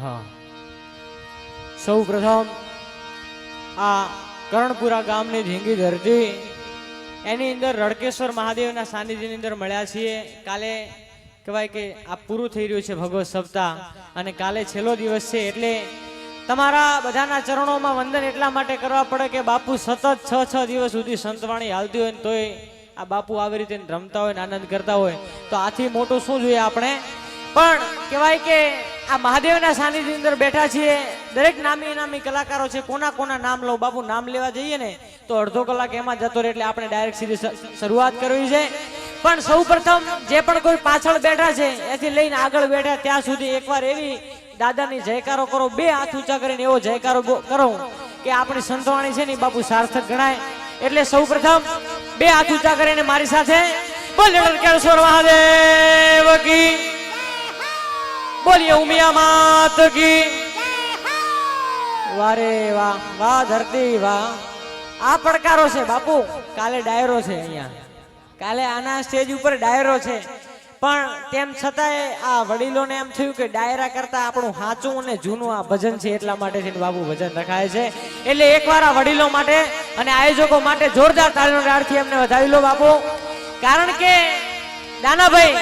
હા. સૌ પ્રથમ આ કરણપુરા ગામની ઢીંગી ધરતી એની અંદર રડકેશ્વર મહાદેવના સાનિધ્યની અંદર મળ્યા છીએ. કાલે કહેવાય કે આ પૂરું થઈ રહ્યું છે ભગવત સપ્તાહ અને કાલે છેલ્લો દિવસ છે એટલે તમારા બધાના ચરણોમાં વંદન એટલા માટે કરવા પડે કે બાપુ સતત છ છ દિવસ સુધી સંતવાણી હાલતી હોય ને તોય આ બાપુ આવી રીતે રમતા હોય આનંદ કરતા હોય. તો આથી મોટું શું જોઈએ આપણે? પણ કહેવાય કે આ મહાદેવના સાનિધ્યની અંદર બેઠા છીએ. દરેક નામી નામી કલાકારો છે, કોના કોના નામ લો બાપુ નામ લેવા જઈએ ને, તો અડધો કલાક એમાં જતો રહે એટલે આપણે ડાયરેક્ટ સીધી શરૂઆત કરવી છે. પણ સૌ પ્રથમ જે પણ કોઈ પાછળ બેઠા છે, એથી લઈને આગળ બેઠા ત્યાં સુધી એકવાર એવી દાદાની જયકારો કરો, બે હાથ ઊંચા કરીને એવો જયકારો કરો કે આપણી સંતવાણી છે ને બાપુ સાર્થક ગણાય. એટલે સૌ પ્રથમ બે હાથ ઊંચા કરીને મારી સાથે બોલ મહાદેવ કી. બોલીએ ઉમિયા માત કી. વારે વાહ વાહ ધરતી, વાહ. આ પડકારો છે બાપુ, કાલે ડાયરો છે અહીંયા. કાલે આના સ્ટેજ ઉપર ડાયરો છે. પણ તેમ છતાંય આ વડીલોને એમ થયું કે ડાયરા કરતા આપણું સાચું અને જૂનું આ ભજન છે એટલા માટે છે બાબુ ભજન રખાય છે. એટલે એકવાર આ વડીલો માટે અને આયોજકો માટે જોરદાર તાળીનો રાડથી એમને વધાવી લો બાપુ. કારણ કે, દાનાભાઈ,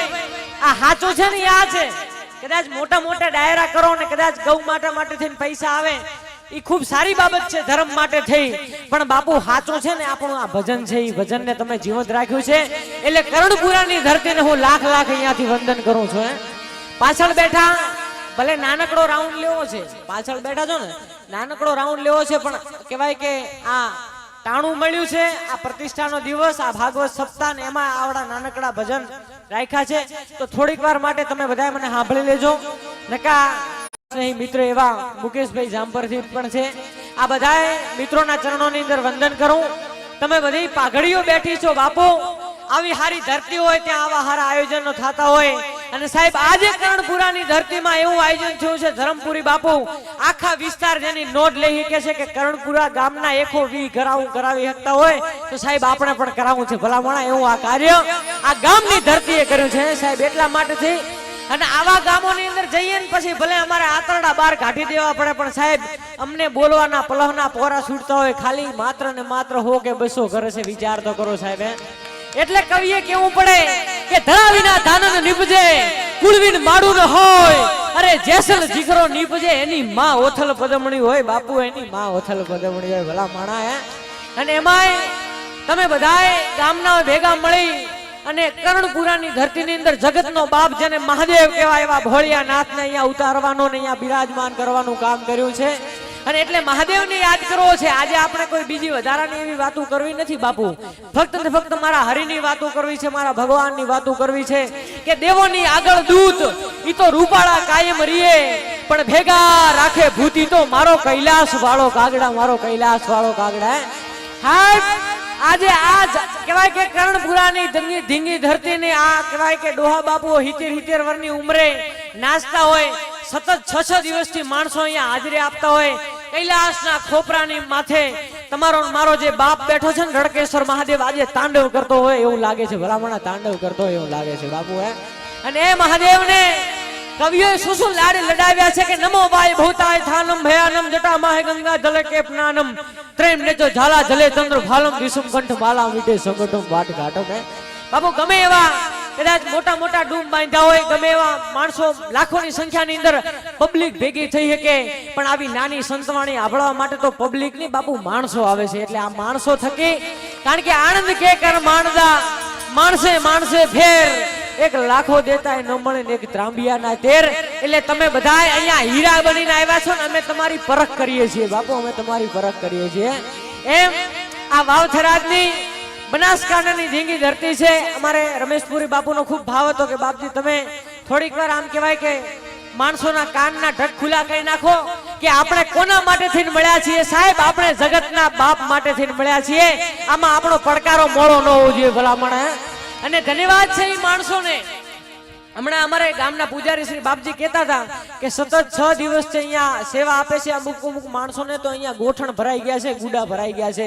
આ સાચું છે ને આ છે? કદાચ મોટા મોટા ડાયરા કરો ને કદાચ ગૌ માતા માટે થઈને પૈસા આવે એ ખૂબ સારી બાબત છે ધર્મ માટે થઈ. પણ બાપુ સાચું છે ને, આપણું આ ભજન છે એ ભજનને તમે જીવંત રાખ્યું છે. એટલે કરણપુરાની ધરતીને હું લાખ લાખ અહીંયાથી વંદન કરું છું, હે. પાછળ બેઠા, ભલે નાનકડો રાઉન્ડ લેવો છે, પાછળ બેઠા છો ને, નાનકડો રાઉન્ડ લેવો છે, પણ કહેવાય કે આ ટાણું મળ્યું છે. આ પ્રતિષ્ઠાનો દિવસ, આ ભાગવત સપ્તાહ ને એમાં આવડા નાનકડા ભજન રાખ્યા છે. તો થોડીક વાર માટે તમે બધા મને સાંભળી લેજો. નકા સ્નેહી મિત્ર એવા મુકેશભાઈ જામપરથી પણ છે. આ બધાય મિત્રોના ચરણોની અંદર વંદન કરું. તમે બધી પાઘડીઓ બેઠી છો બાપુ. આવી હારી ધરતી હોય, ત્યાં આવા હારા આયોજનો થતા હોય. અને સાહેબ, આજે કર્ણપુરાની ધરતીમાં એવું આયોજન થયું છે, ધરમપુરી બાપુ, આખા વિસ્તાર જેની નોંધ લઈ શકે છે કે કર્ણપુરા ગામના એકો વી કરાવું કરાવી શકતા હોય, તો સાહેબ, આપણે પણ કરાવવું છે. ભલામણા, એવું આ કાર્ય આ ગામની ધરતીએ કર્યું છે, સાહેબ, એટલા માટેથી. અને આવા ગામોની અંદર જઈએ ને પછી ભલે અમારે આંતરડા બહાર કાઢી દેવા પડે, પણ સાહેબ, અમને બોલવાના પલહના પોરા છૂટતા હોય, ખાલી માત્ર ને માત્ર હો કે બસો ઘરે છે, વિચાર તો કરો સાહેબ એટલે કવિએ કેવું પડે? કે ધરાવીના દાનન નિપજે, કુળવીન માડું ન હોય. અરે જેસલ જીગરો નિપજે, એની માં ઓથલ પદમણી હોય, બાપુ એની માં ઓથલ પદમણી હોય, ભલા માણા હે. અને એમાંય તમે બધાએ ગામના ભેગા મળી અને કર્ણપુરાની ધરતીની અંદર જગતનો બાપ જેને મહાદેવ કહેવાય એવા ભોળિયા નાથને અહીંયા ઉતારવાનો ને અહીંયા બિરાજમાન કરવાનું કામ કર્યું છે. અને એટલે મહાદેવને યાદ કરવો છે. આજે આપણે કોઈ બીજી વધારાની એવી વાતો કરવી નથી, બાપુ. ફક્ત ને ફક્ત મારા હરિની વાતો કરવી છે, મારા ભગવાનની વાતો કરવી છે કે દેવોની આગળ દૂત, ઈ તો રૂપાળા કાયમ રીએ, પણ ભેગા રાખે ભૂતી તો મારો કૈલાસ વાળો કાગડા, મારો કૈલાસ વાળો કાગડા, હા. આજે આ જ કહેવાય કે કર્ણપુરાની ધીંગી ધરતીની આ કહેવાય કે ડોહા બાપુઓ હિતેર હિતેર વરની ઉંમરે નાચતા હોય સતત છ છ દિવસથી માણસો અહીંયા હાજરી આપતા હોય. કૈલાસના ખોપરાની માથે તમારો મારો જે બાપ બેઠો છે ને રડકેશ્વર મહાદેવ, આજે તાંડવ કરતો હોય એવું લાગે છે. ભલામણા તાંડવ કરતો હોય એવું લાગે છે બાપુ, હે? અને એ મહાદેવને કવિઓએ શું શું લાડ લડાવ્યા છે કે નમો ભાઈ ભૂતાય થાનમ ભયાનમ જટા માહે ગંગા જલે કે પ્નાનમ. ત્રેમ નેજો ઝાલા જલે ચંદ્ર ભાલમ વિષમ કંઠ માલા મીટે સંગઠમ વાટ ઘાટમ, હે? બાપુ, ગમે એવા કદાચ મોટા મોટા ડૂમ બાંધ્યા હોય, ગમે એવા માણસો લાખોની સંખ્યાની અંદર પબ્લિક ભેગી થઈ શકે. પણ આવી નાની સંતવાણી આભળવા માટે તો પબ્લિકની બાપુ માણસો આવે છે. એટલે આ માણસો થકી, કારણ કે આનંદ કે કર માણદા, માણસે માણસે ફેર. એક લાખો દેતા ન મળે ને એક ત્રાંબિયાના તેર. એટલે તમે બધા અહીંયા હીરા બનીને આવ્યા છો ને, અમે તમારી પરખ કરીએ છીએ. બાપુ, અમે તમારી પરખ કરીએ છીએ. એમ આ વાવથરાજની બનાસકાંઠાની ધીંગી ધરતી છે. અમારે રમેશપુરી બાપુનો ખૂબ ભાવ હતો કે, બાપજી, તમે થોડીક વાર આમ કહેવાય કે માણસોના કાનના ઢક ખુલ્લા કરી નાખો કે આપણે કોના માટે થઈને મળ્યા છીએ? સાહેબ, આપણે જગતના બાપ માટે થઈને મળ્યા છીએ. આમાં આપણો પડકારો મોડો ન હોવો જોઈએ ભલામણ? અને ધન્યવાદ છે એ માણસોને. હમણાં અમારે ગામના પૂજારી શ્રી બાપજી કહેતા હતા કે સતત છ દિવસથી અહીંયા સેવા આપે છે અમુક અમુક માણસોને તો અહીંયા ગોઠણ ભરાઈ ગયા છે, ગુડા ભરાઈ ગયા છે.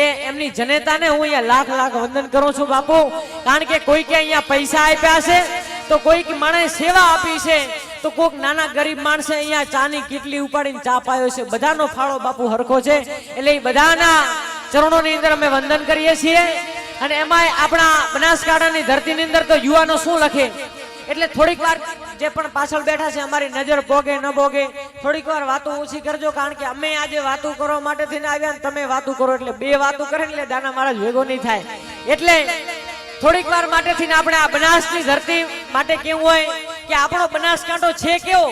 એ એમની જનેતાને હું અહીંયા લાખ લાખ વંદન કરું છું બાપુ, કારણ કે કોઈ કે અહીંયા પૈસા આપ્યા છે, તો કોઈક માણસે સેવા આપી છે, તો કોઈક નાના ગરીબ માણસે અહીંયા ચાની કીટલી ઉપાડીને ચા પાયો છે. બધાનો ફાળો બાપુ હરખો છે. એટલે એ બધાના ચરણોની અંદર અમે વંદન કરીએ છીએ. અને એમાંય આપણા બનાસકાંઠાની ધરતીની અંદર તો યુવાનો શું લખે? એટલે થોડીક વાર જે પણ પાછળ બેઠા છે, અમારી નજર ભોગે ન ભોગે, થોડીક વાર વાતો ઓછી કરજો, કારણ કે અમે આજે વાતો કરવા માટે થઈને આવ્યા તમે વાતો કરો એટલે બે વાતો કરે એટલે દાના મહારાજ ભેગો નહીં થાય. એટલે થોડીક વાર માટે થઈને આપણે આ બનાસની ધરતી માટે કેવું હોય કે આપણો બનાસકાંઠો છે કેવો?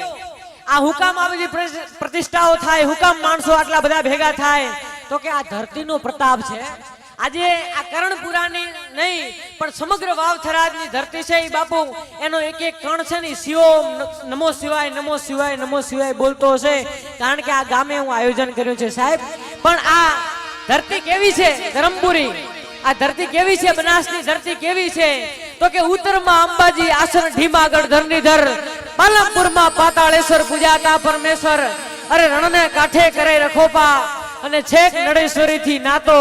આ હુકામ આવી બધી પ્રતિષ્ઠાઓ થાય, હુકામ માણસો આટલા બધા ભેગા થાય. તો કે આ ધરતીનો પ્રતાપ છે. આજે આ કરણપુરાની નહીં પણ સમગ્ર વાવથરાજની ધરતી છે એ બાપુ, એનો એક એક કણ છે ને શિવો નમો શિવાય નમો શિવાય નમો શિવાય બોલતો હશે. કારણ કે આ ગામે હું આયોજન કર્યું છે સાહેબ. પણ આ ધરતી કેવી છે ધરમપુરી? આ ધરતી કેવી છે? બનાસની ધરતી કેવી છે? તો કે ઉત્તરમાં અંબાજી આસન ઢીમાગઢ ધરણીધર પાલમપુરમાં પાતાળેશ્વર પૂજાતા પરમેશ્વર. અરે રણને કાંઠે કરે રખોપા. અને છેક નડેશ્વરી થી નાતો.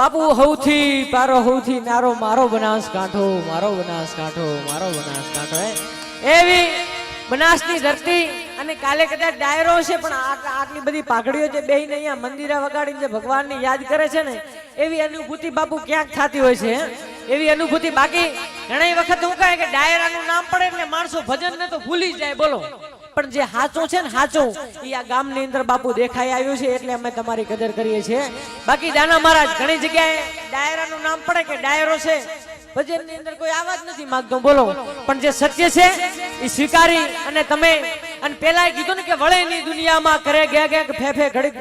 બાપુ હૌથી પારો હૌથી નારો, મારો બનાસ કાંઠો, મારો બનાસ કાંઠો, મારો બનાસ કાંઠો, હે એવી બનાસની ધરતી અને કાલે કદાચ ડાયરો છે, પણ આટ- આટલી બધી પાઘડીઓ જે બેહીને અહીંયા મંદિરે વગાડીને જે ભગવાનને યાદ કરે છે ને, એવી અનુભૂતિ બાપુ ક્યાંક થતી હોય છે? એવી અનુભૂતિ બાકી ઘણી વખત હું કહે કે ડાયરાનું નામ પડે એટલે માણસો ભજનને તો ભૂલી જાય, બોલો પણ જે હાચું છે ને હાચું એ આ ગામની અંદર બાપુ દેખાઈ આવ્યું છે એટલે અમે તમારી કદર કરીએ છીએ. બાકી દાના મહારાજ ઘણી જગ્યાએ ડાયરાનું નામ પડે કે ડાયરો છે, ભજનની અંદર કોઈ આવાજ નથી માંગતો, બોલો. પણ જે સત્ય છે એ સ્વીકારી અને તમે અને પેલા કીધું ને કે વળેની દુનિયામાં કરે ગયા ગયા કે ફેફે ઘડીક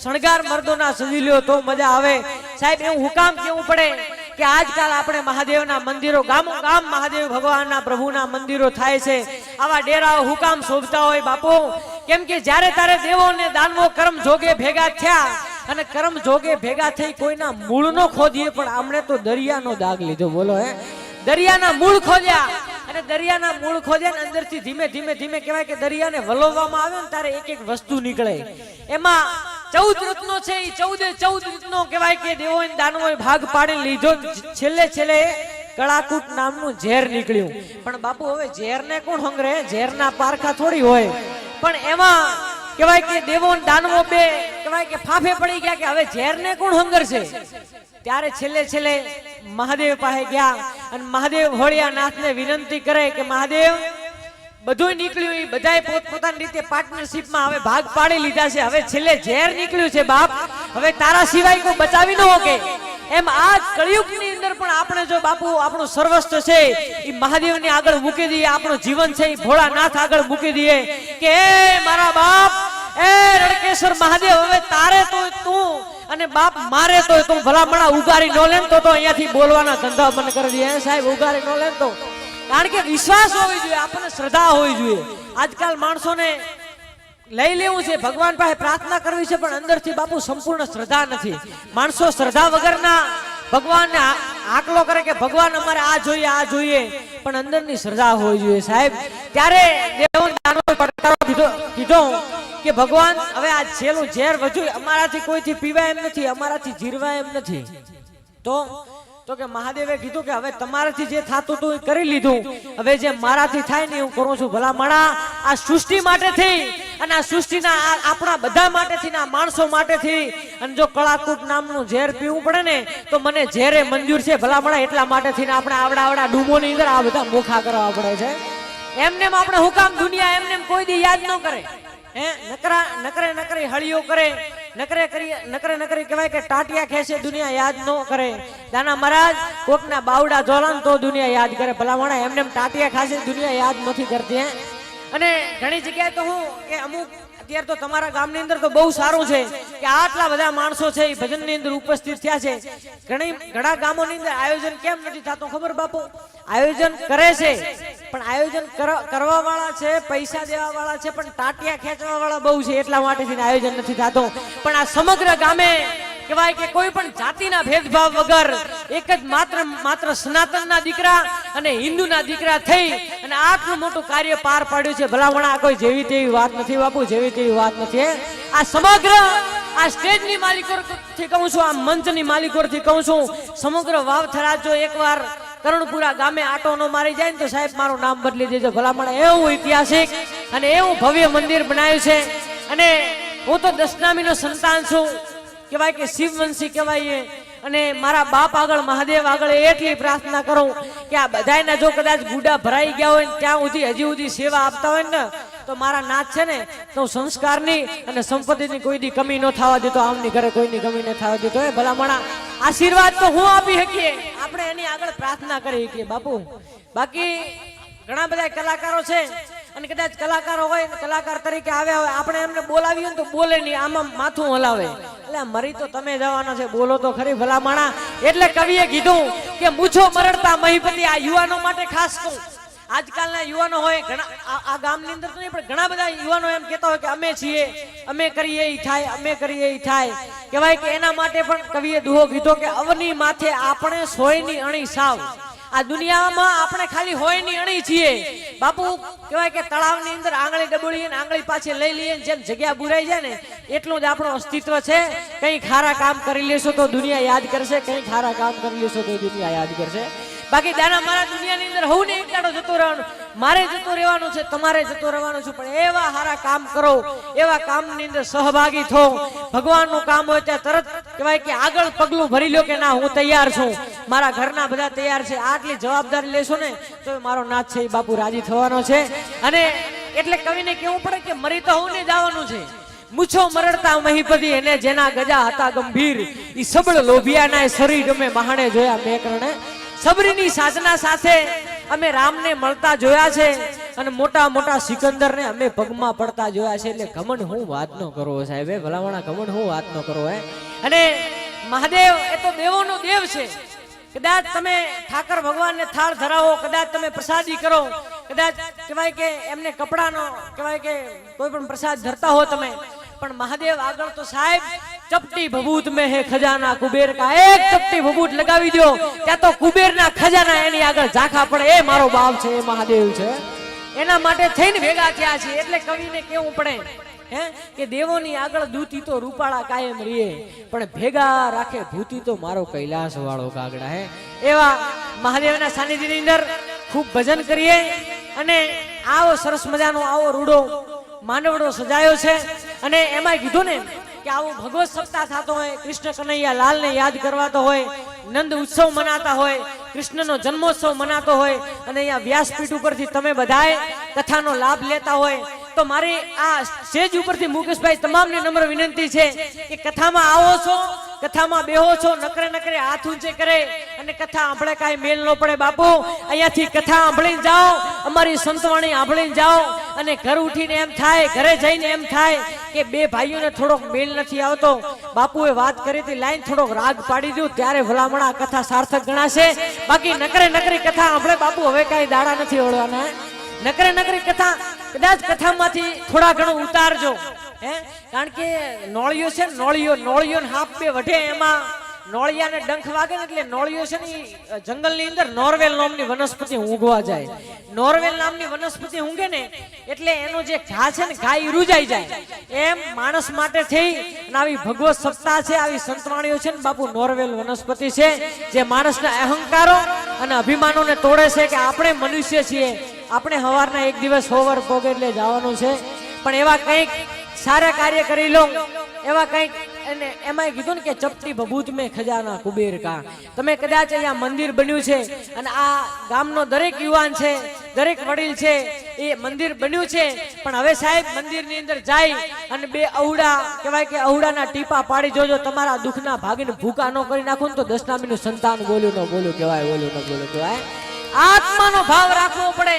શણગાર મર્દોના સજી લ્યો તો મજા આવે. સાહેબ, એવું હુકામ કેવું પડે કે આજકાલ આપણે મહાદેવના મંદિરો ગામો ગામ મહાદેવ ભગવાનના પ્રભુના મંદિરો થાય છે. આવા ડેરાઓ હુકામ શોભતા હોય બાપુ. કેમ કે જ્યારે તારે દેવો ને દાનવો કર્મ જોગે ભેગા થયા અને કર્મ જોગે ભેગા થઈ કોઈના મૂળનો ખોદીએ, પણ આમણે તો દરિયાનો દાગ લીધો. બોલો હે. દરિયાના મૂળ ખોદ્યા. અને દરિયાના મૂળ ખોદ્યા ને અંદરથી ધીમે ધીમે ધીમે કહેવાય કે દરિયાને વલોવવામાં આવે ને ત્યારે એક એક વસ્તુ નીકળે. એમાં ચૌદ રત્નો છે એ ચૌદે ચૌદ રત્નો કહેવાય કે દેવો દાનવો ભાગ પાડી લીધો. છેલ્લે છેલ્લે કળાકૂટ નામનું ઝેર નીકળ્યું. પણ બાપુ, હવે ઝેરને કોણ હંગરે? ઝેરના પારખા થોડી હોય. પણ એમાં કહેવાય કે દેવો દાનવો બે કહેવાય કે ફાફે પડી ગયા કે હવે ઝેરને કોણ હંગર છે ત્યારે છેલ્લે છેલ્લે મહાદેવ પાસે ગયા અને મહાદેવ હોળિયા નાથને વિનંતી કરે કે મહાદેવ બધું નીકળ્યું એ બધાએ પોતપોતાની રીતે પાર્ટનરશિપમાં હવે ભાગ પાડી લીધા છે. હવે છેલ્લે ઝેર નીકળ્યું છે બાપ. હવે તારા સિવાય કોઈ બચાવી ન શકે. એમ આ કળિયુગની અંદર પણ આપણે જો બાપુ આપણું સર્વસ્વ છે, એ મહાદેવની આગળ મૂકી દઈએ, આપણું જીવન છે, એ ભોળાનાથ આગળ મૂકી દઈએ કે મારા બાપ, એ રણકેશ્વર મહાદેવ, હવે તારે તો તું અને બાપ મારે તો તું. ભલામણા ઉગારી નો લેન તો તો અહીંયાથી બોલવાના ધંધા બંધ કરી દે સાહેબ, ઉગારી નો લેન તો કારણ કે વિશ્વાસ હોવી જોઈએ, આપણને શ્રદ્ધા હોવી જોઈએ. આજકાલ માણસોને લઈ લેવું છે. ભગવાન પાસે પ્રાર્થના કરવી છે, પણ અંદરથી બાપુ સંપૂર્ણ શ્રદ્ધા નથી. માણસો શ્રદ્ધા વગરના ભગવાનને આકલો કરે કે, ભગવાન, અમારે આ જોઈએ આ જોઈએ. પણ અંદરની શ્રદ્ધા હોવી જોઈએ. સાહેબ, ત્યારે પડકારો કીધો કે, ભગવાન, હવે આ છેલ્લું ઝેર વધુ અમારાથી કોઈથી પીવાય એમ નથી, અમારાથી જીરવાય એમ નથી. તો તો કે મહાદેવે કીધું કે, હવે તમારાથી જે થાતું હતું એ કરી લીધું. હવે જે મારાથી થાય ને હું કરું છું. ભલા માણા આ સૃષ્ટિ માટે થઈ અને આ સૃષ્ટિના આપણા બધા માટેથી ના માણસો માટેથી અને જો કળાકૂટ નામનું ઝેર પીવું પડે ને, તો મને ઝેરે મંજૂર છે. ભલા એટલા માટેથી ને આપણે આવડા આવડા ડૂમોની અંદર આ બધા મોખા કરવા પડે છે. એમને એમ આપણે હુકામ દુનિયા એમને કોઈ દી યાદ ન કરે. હે? નકરા, નકરે, નકરી હળીઓ કરે. નકરે કરી, નકરે, નકરી કહેવાય કે ટાટિયા ખેંચે દુનિયા યાદ ન કરે. દાના મહારાજ, કોકના બાવડા જોલાન તો દુનિયા યાદ કરે. ભલામણા એમને એમ ટાટિયા ખાશે દુનિયા યાદ નથી કરતી, હે? અને ઘણી જગ્યાએ તો હું કે અમુક, અત્યારે તો તમારા ગામની અંદર તો બહુ સારું છે કે આટલા બધા માણસો છે એ ભજનની અંદર ઉપસ્થિત થયા છે. ઘણી, ઘણા ગામોની અંદર આયોજન કેમ નથી થતું ખબર બાપુ? આયોજન કરે છે, પણ આયોજન કરવા વાળા છે, પૈસા દેવા વાળા છે, પણ ટાટિયા ખેંચવા વાળા બહુ છે એટલા માટેથી આયોજન નથી થતું. પણ આ સમગ્ર ગામે કહેવાય કે કોઈ પણ જાતિના ભેદભાવ વગર એક જ માત્ર માત્ર સનાતનના દીકરા અને હિન્દુના દીકરા થઈ અને આટલું મોટું કાર્ય પાર પાડ્યું છે. ભલામણા કોઈ જેવી તેવી વાત નથી બાપુ, જેવી તેવી વાત નથી આ સમગ્ર આ સ્ટેજની માલિકોથી કહું છું, આ મંચની માલિકોથી કહું છું, સમગ્ર વાવથરા જો એકવાર કરણપુરા ગામે આટો નો મારી જાય ને તો સાહેબ મારું નામ બદલી દેજો. ભલામણ એવું ઐતિહાસિક અને એવું ભવ્ય મંદિર બનાવ્યું છે. અને હું તો દશનામીનો સંતાન છું. કહેવાય કે શિવવંશી કહેવાય એ. અને મારા બાપ આગળ, મહાદેવ આગળ એટલી પ્રાર્થના કરું કે આ બધાયના જો કદાચ ગુડા ભરાઈ ગયા હોય ત્યાં સુધી હજી સુધી સેવા આપતા હોય ને, તો મારા નાથ છે ને, તો સંસ્કારની અને સંપત્તિની કોઈ દી કમી ન થવા દેતો આમની ઘરે કોઈની કમી ન થવા દેતો એ ભલામણા, આશીર્વાદ તો હું આપી શકીએ. આપણે એની આગળ પ્રાર્થના કરી શકીએ બાપુ. બાકી ઘણા બધા કલાકારો છે અને કદાચ કલાકારો હોય કલાકાર તરીકે આવ્યા હોય, આપણે એમને બોલાવીએ ને તો બોલે નહીં, આમાં માથું હલાવે. એટલે મરી તો તમે જવાના છે, બોલો તો ખરી ભલામણા. એટલે કવિએ કીધું કે મૂછો મરડતા મહીપતિ આ યુવાનો માટે ખાસ કહું. આજકાલના યુવાનો હોય, ઘણા, આ ગામની અંદર તો નહીં, પણ ઘણા બધા યુવાનો એમ કહેતા હોય કે અમે છીએ, અમે કરીએ એ થાય, અમે કરીએ એ થાય. કહેવાય કે એના માટે પણ કવિએ દુહો કીધો કે અવની માથે આપણે સોયની અણી સાવ. આ દુનિયામાં આપણે ખાલી હોયની અણી છીએ. બાપુ કહેવાય કે તળાવની અંદર આંગળી ડબોળી ને આંગળી પાછી લઈ લઈએ જેમ જગ્યા બુરાઈ જાય ને એટલું જ આપણું અસ્તિત્વ છે. કંઈ ખારા કામ કરી લેશો તો દુનિયા યાદ કરશે કંઈ ખારા કામ કરી લેશો તો દુનિયા યાદ કરશે. બાકી દાના મારા દુનિયાની અંદર હું ને એક દાડો જતો રહેવાનું. મારે જતો રહેવાનું છે તમારે જતો રહેવાનું છે પણ એવા સારા કામ કરો એવા કામની અંદર સહભાગી થો. ભગવાનનું કામ હોય ત્યાં તરત કહેવાય કે આગળ પગલું ભરી લ્યો કે ના હું તૈયાર છું. મારા ઘરના બધા તૈયાર છે. આટલી જવાબદારી લેશો ને, તો મારો નાથ છે એ બાપુ રાજી થવાનો છે. અને એટલે કવિને કેવું પડે કે મરી તો હું ને જવાનું છે. મૂછો મરડતા મહીપતિ એને જેના ગજા હતા ગંભીર, ઈ સબળ લોભિયાના શરીર અમે મહાણે જોયા મેકરણે સબરીની સાધના સાથે અમે રામને મળતા જોયા છે અને મોટા મોટા સિકંદરને અમે પગમાં પડતા જોયા છે. એટલે ઘમંડ હું વાત ન કરો સાહેબ ભલામણા, ઘમંડ હું વાત ન કરો હે. અને મહાદેવ એ તો દેવોનો દેવ છે. કદાચ તમે ઠાકર ભગવાનને થાળ ધરાવો, કદાચ તમે પ્રસાદી કરો, કદાચ કહેવાય કે એમને કપડાનો, કહેવાય કે કોઈ પણ પ્રસાદ ધરતા હો તમે, પણ મહાદેવ આગળ તો સાહેબ, ચપટી ભભૂત મેં હે ખજાના કુબેર કા, એક ચપટી ભભૂત લગાવી દો ત્યાં તો કુબેરના ખજાના એની આગળ ઝાંખા પડે, એ મારો બાપ છે, એ મહાદેવ છે. એના માટે થઈને ભેગા થયા છે એટલે કવિને કેવું પડે? હે? કે દેવોની આગળ દૂતી તો રૂપાળા કાયમ રીએ પણ ભેગા રાખે ભૂતી તો મારો કૈલાસ વાળો કાગડા, હે? એવા મહાદેવના સાનિધ્યની અંદર ખૂબ ભજન કરીએ અને આવો સરસ મજાનો આવો રૂડો માંડવડો સજાયો છે. અને એમાં કીધું ને કે આવો ભગવત સપ્તાહ થતો હોય કૃષ્ણ કનૈયા લાલને યાદ કરવાતો હોય, નંદ ઉત્સવ મનાતા હોય, કૃષ્ણનો જન્મોત્સવ મનાતો હોય, અને અહીંયા વ્યાસપીઠ ઉપરથી તમે બધાએ કથાનો લાભ લેતા હોય તો મારી આ સ્ટેજ ઉપરથી મુકેશભાઈ તમામને નમ્ર વિનંતી છે કે કથામાં આવો છો, કથામાં બેહો છો, નકરે નકરે હાથ ઊંચે કરે અને કથા આપણે કાંઈ મેલ ન પડે બાપુ. અહીંયાથી કથા સાંભળીને જાઓ, અમારી સંતવાણી સાંભળીને જાઓ અને ઘર ઉઠીને એમ થાય, ઘરે જઈને એમ થાય કે બે ભાઈઓને થોડોક મેલ નથી આવતો. બાપુએ વાત કરી હતી, લાઈન થોડોક રાગ પાડી દઉં ત્યારે ભલામણા કથા સાર્થક ગણાશે. બાકી નકરે નકરી કથા આપણે બાપુ હવે કાંઈ દાડા નથી ઓળવાના નકરે નકરી કથા કદાચ કથામાંથી થોડા ઘણું ઉતારજો, હે? કારણ કે નોળિયો છે નોળિયો નોળિયો ને હાફ બે વઢે એમાં. નોળિયાને ડંખ વાગે ને એટલે નોળિયો છે ને જંગલની અંદર નોર્વેલ નામની વનસ્પતિ ઊંઘવા જાય. નોર્વેલ નામની વનસ્પતિ ઊંઘે ને એટલે એનો જે ઘા છે ને, ઘા રૂજાઈ જાય. એમ માણસ માટે થઈ અને આવી ભગવત સત્તા છે, આવી સંતવાણીઓ છે ને, બાપુ નોર્વેલ વનસ્પતિ છે, જે માણસના અહંકારો અને અભિમાનોને તોડે છે કે આપણે મનુષ્ય છીએ. આપણે સવારના એક દિવસ હોવર પોગે એટલે જવાનું છે. પણ એવા કંઈક સારા કાર્ય કરી લો. એવા કંઈક અને એમાં કીધું ને કે ચપટી ભભૂત મેં ખજાના કુબેર કા. તમે કદાચ અહીંયા મંદિર બન્યું છે અને આ ગામનો દરેક યુવાન છે, દરેક વડીલ છે, એ મંદિર બન્યું છે. પણ હવે સાહેબ મંદિરની અંદર જાય અને બે અવડા, કહેવાય કે અવડાના ટીપા પાડી જોજો, તમારા દુઃખના ભાગીને ભૂકા ન કરી નાખો ને તો દશનામીનું સંતાન બોલ્યું ન બોલ્યું કહેવાય, બોલ્યું ન બોલ્યું કહેવાય. આત્માનો ભાવ રાખવો પડે.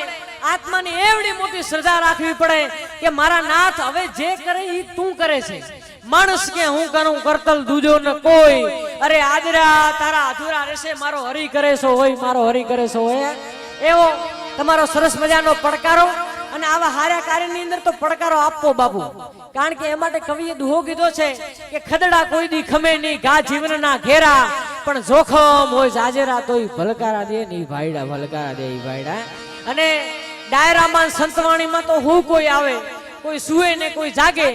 આત્માની એવડી મોટી શ્રદ્ધા રાખવી પડે કે મારા નાથ હવે જે કરે એ તું કરે છે. માણસ કે હું કરું, કરતલ દૂજો ન કોઈ. અરે આજરા તારા અધૂરા રહેશે, મારો હરી કરે છો હોય, મારો હરી કરે છો હોય એવો તમારો સરસ મજાનો પડકારો અને આવા હાર્યા કાર્યની અંદર તો પડકારો આપવો બાપુ. કારણ કે એ માટે કવિએ દુહો કીધો છે કે ખદડા કોઈ દી ખમે નહીં ઘા જીવનના ઘેરા. પણ જોખમ હોય જાજેરા તોય ભલકારા દે નહીં ભાઈડા ભલકારા દે ભાઈડા અને ડાયરામાં સંતવાણીમાં તો હું કોઈ આવે, કોઈ સુવે ને કોઈ જાગે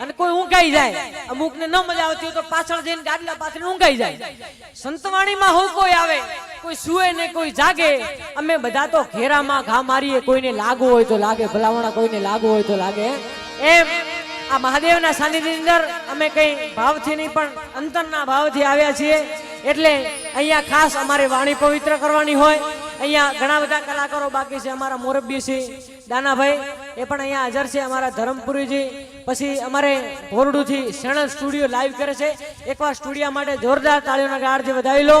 અને કોઈ ઊંઘાઈ જાય. અમુક ને ન મજા આવતી હોય તો પાછળ જઈને ગાડલા પાછળ ઊંઘાઈ જાય. સંતવાણીમાં હું કોઈ આવે, કોઈ સુવે ને કોઈ જાગે, અમે બધા તો ઘેરામાં ઘા મારીએ, કોઈને લાગુ હોય તો લાગે ભલાવણા કોઈને લાગુ હોય તો લાગે. એમ આ મહાદેવના સાનિધ્યની અંદર અમે કઈ ભાવથી નહીં, પણ અંતરના ભાવથી આવ્યા છીએ. એટલે અહીંયા ખાસ અમારે વાણી પવિત્ર કરવાની હોય. અહીંયા ઘણા બધા કલાકારો બાકી છે. અમારા મોરબી છે, દાનાભાઈ, એ પણ અહીંયા હાજર છે, અમારા ધરમપુરીજી. પછી અમારે ભોરડુથી શરણ સ્ટુડિયો લાઈવ કરે છે. એકવાર સ્ટુડિયો માટે જોરદાર તાળીઓના ગાળથી વધાવી લો.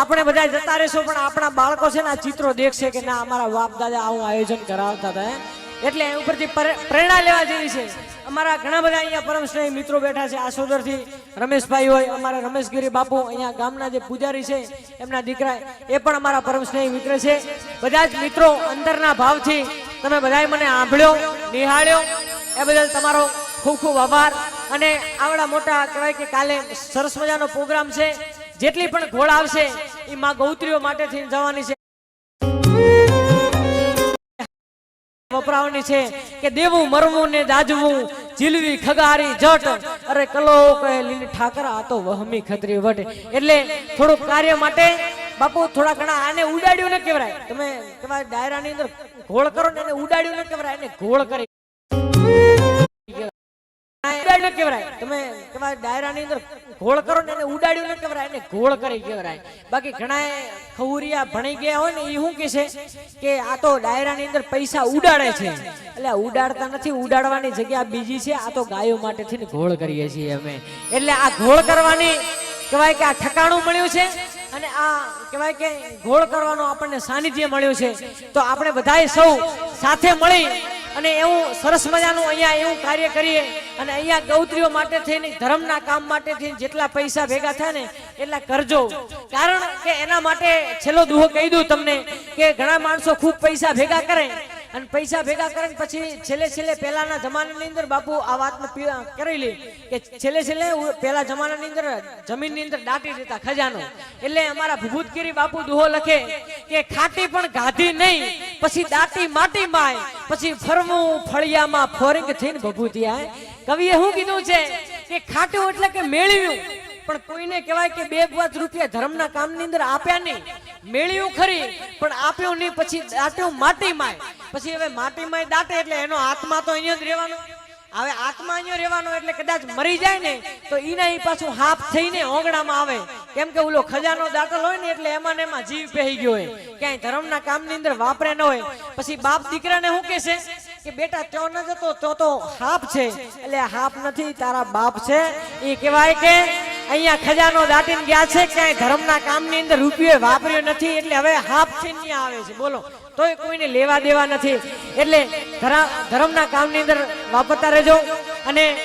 આપણે બધા જતા રહેશું, પણ આપણા બાળકો છે ને આ ચિત્રો દેખશે કે ના, અમારા બાપ દાદા આવું આયોજન કરાવતા હતા એટલે એ ઉપરથી પ્રેરણા લેવા જેવી છે. અમારા ઘણા બધા અહીંયા પરમ સ્નેહી મિત્રો બેઠા છે. આસોદરથી રમેશભાઈ હોય, અમારા રમેશગીરી બાપુ અહીંયા ગામના જે પૂજારી છે, એમના દીકરા, એ પણ અમારા પરમ સ્નેહી મિત્ર છે. બધા જ મિત્રો અંદરના ભાવથી તમે બધાએ મને આંભળ્યો, નિહાળ્યો. એ બદલ તમારો ખૂબ ખૂબ આભાર. અને આવડા મોટા કહેવાય કે કાલે સરસ મજાનો પ્રોગ્રામ છે. જેટલી પણ ઘોડ આવશે, એ માં ગૌત્રીઓ માટે થઈને જવાની છે. વપરાવાની છે કે દેવું, મરવું ને દાજવું જીલવી ખગારી, જટ. અરે કલો કહે, લીલી ઠાકરા તો વહમી ખતરી વટ. એટલે થોડુંક કાર્ય માટે બાપુ થોડા ઘણા આને ઉડાડ્યું ન કહેવાય. તમે કહેવાય ડાયરાની અંદર ઘોળ કરો ને એને ઉડાડ્યું ન કહેવાય, એને ઘોળ કરી કહેવાય તમે તમારા ડાયરાની અંદર ઘોળ કરો ને એને ઉડાડ્યું ન કહેવાય એને ઘોળ કરી કહેવાય બાકી ઘણા ખવરિયા ભણી ગયા હોય ને એ શું કે છે? કે આ તો ડાયરાની અંદર પૈસા ઉડાડે છે. એટલે ઉડાડતા નથી, ઉડાડવાની જગ્યા બીજી છે. આ તો ગાયો માટે થઈને ઘોળ કરીએ છીએ અમે. એટલે આ ઘોળ કરવાની કહેવાય કે આ ઠકાણું મળ્યું છે અને આ કહેવાય કે ઘોળ કરવાનો આપણને સાનિધ્ય મળ્યું છે. તો આપણે બધાએ સૌ સાથે મળી અને એવું સરસ મજાનું અહીંયા એવું કાર્ય કરીએ. અને અહીંયા ગૌત્રીઓ માટે થઈને, ધર્મના કામ માટે થઈને જેટલા પૈસા ભેગા થાય ને એટલા કરજો. કારણ કે એના માટે છેલ્લો દુહો કહી દઉં તમને કે ઘણા માણસો ખૂબ પૈસા ભેગા કરે અને પૈસા ભેગા કરીને પછી છેલ્લે છેલ્લે પહેલાના જમાનાની અંદર બાપુ આ વાતને કરી કરેલી કે છેલ્લે છેલ્લે પહેલા જમાનાની અંદર જમીનની અંદર દાટી દેતા ખજાનો. એટલે અમારા ભૂભૂતગીરી બાપુ દુહો લખે કે ખાટી પણ ગાધી નહીં, પછી દાટી માટી માય, પછી ફરવું ફળિયામાં ફોરિંગ થઈને ભભૂતિયા કવિએ શું કીધું છે? કે ખાટું એટલે કે મેળવ્યું. પણ કોઈને કહેવાય કે બે પાંચ રૂપિયા ધર્મના કામની અંદર આપ્યા નહીં. મેળ્યું ખરી, પણ આપ્યું નહીં, પછી દાટ્યું માટીમાં પછી હવે માટીમાં દાટે એટલે એનો આત્મા તો અહીંયા જ રહેવાનો. હવે આત્મા અહીંયા રહેવાનો એટલે કદાચ મરી જાય ને, તો એના એ પાછું હાફ થઈને ઓગણામાં આવે. કેમ કે ઓલો ખજાનો દાટલ હોય ને એટલે એમાં ને એમાં જીવ પહેરી ગયો હોય. ક્યાંય ધર્મના કામની અંદર વાપરે ન હોય. પછી બાપ દીકરાને શું કહેશે? કે બેટા, ત્યો ન જતો તો તો હાફ છે. એટલે હાફ નથી, તારા બાપ છે. એ કહેવાય કે અહીંયા ખજાનો દાટીને ગયા છે, ક્યાંય ધર્મના કામની અંદર રૂપિયો વાપર્યો નથી, એટલે હવે હાફ ત્યાં આવે છે. બોલો, તોય કોઈને લેવા દેવા નથી. એટલે ધરા- ધર્મના કામની અંદર વાપરતા રહેજો અને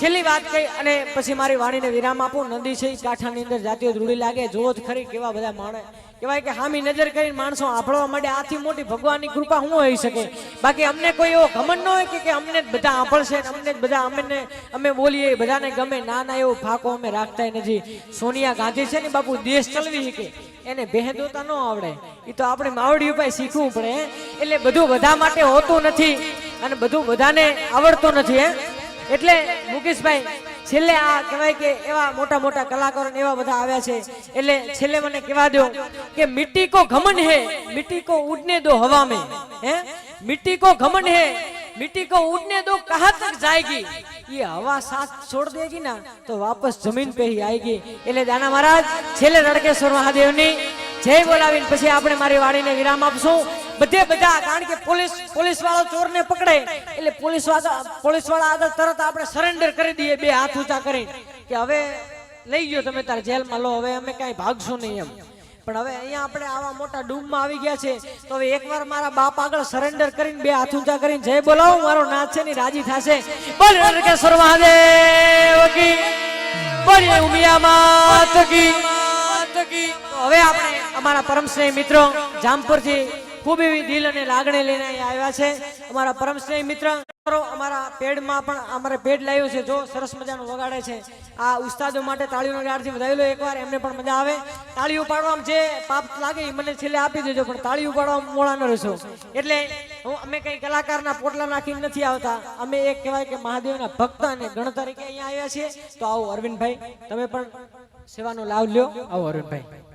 છેલ્લી વાત કહી અને પછી મારી વાણીને વિરામ આપું. નદી છે કાંઠાની અંદર જાતિઓ ધૂળી લાગે. જોવો જ ખરી કેવા બધા માણે કહેવાય કે હામી નજર કરીને માણસો આંભળવા માટે આથી મોટી ભગવાનની કૃપા શું હોઈ શકે? બાકી અમને કોઈ એવો ઘમંડ ન હોય કે અમને જ બધા આંભળશે અમને જ બધા અમને અમે બોલીએ બધાને ગમે. ના ના, એવો ફાકો અમે રાખતા નથી. સોનિયા ગાંધી છે ને બાપુ, દેશ ચલવી શકે. એને બેહદોતા ન આવડે. એ તો આપણે માવડી ઉપાય શીખવું પડે એટલે બધું બધા માટે હોતું નથી અને બધું બધાને આવડતું નથી, હે. એટલે મુકેશભાઈ છેલ્લે આ કહેવાય કે એવા મોટા મોટા કલાકારો ને એવા બધા આવ્યા છે એટલે છેલ્લે મને કહેવા દો કે મિટ્ટી કો ઘમંડ હે મિટ્ટી કો ઉડને દો હવા में હે मिट्टी को घमंड है मिट्टी को उड़ने दो कहाँ तक जाएगी ये हवा साथ छोड़ देगी ना तो वापस जमीन पे ही आएगी એટલે દાના મહારાજ છેલ્લે રડકેશ્વર મહાદેવની જય બોલાવીને પછી આપણે મારી વાડીને વિરામ આપશું બધે બધા, કારણ કે પોલીસ પોલીસ વાળો ચોરને પકડે. એટલે પોલીસવાળા પોલીસવાળા આગળ તરત આપણે સરેન્ડર કરી દઈએ, બે હાથ ઊંચા કરી કે હવે લઈ ગયો તમે તાર જેલમાં, લો, હવે અમે કાંઈ ભાગશું નહીં એમ. પણ હવે અહીંયા આપણે આવા મોટા ડૂમમાં આવી ગયા છે, તો હવે એકવાર મારા બાપ આગળ સરેન્ડર કરીને બે હાથ ઊંચા કરીને જય બોલાવો, મારો નાથ છે ને રાજી થશે. બોલ કે મહાદેવ કી, બોલ ઉમિયા માત કી. હવે આપણે અમારા પરમ સ્નેહી મિત્રો જામપુરથી ખૂબ એવી દિલ અને લાગણી લઈને અહીંયા આવ્યા છે. અમારા પરમ સ્નેહી મિત્ર અમારા પેડમાં પણ અમારે પેડ લાવ્યું છે. જો સરસ મજાનું વગાડે છે. આ ઉસ્તાદો માટે તાળીઓનો ગારથી વધાવી લો એકવાર, એમને પણ મજા આવે. તાળીઓ ઉપાડવામાં જે પાપ લાગે એ મને છેલ્લે આપી દેજો, પણ તાળીઓ ઉપાડવામાં મોડા ન રહેશો. એટલે હું, અમે કઈ કલાકારના પોટલા નાખીને નથી આવતા. અમે એક કહેવાય કે મહાદેવના ભક્ત અને ગણ તરીકે અહીંયા આવ્યા છીએ. તો આવો અરવિંદભાઈ, તમે પણ સેવાનો લાભ લ્યો. આવો અરવિંદભાઈ.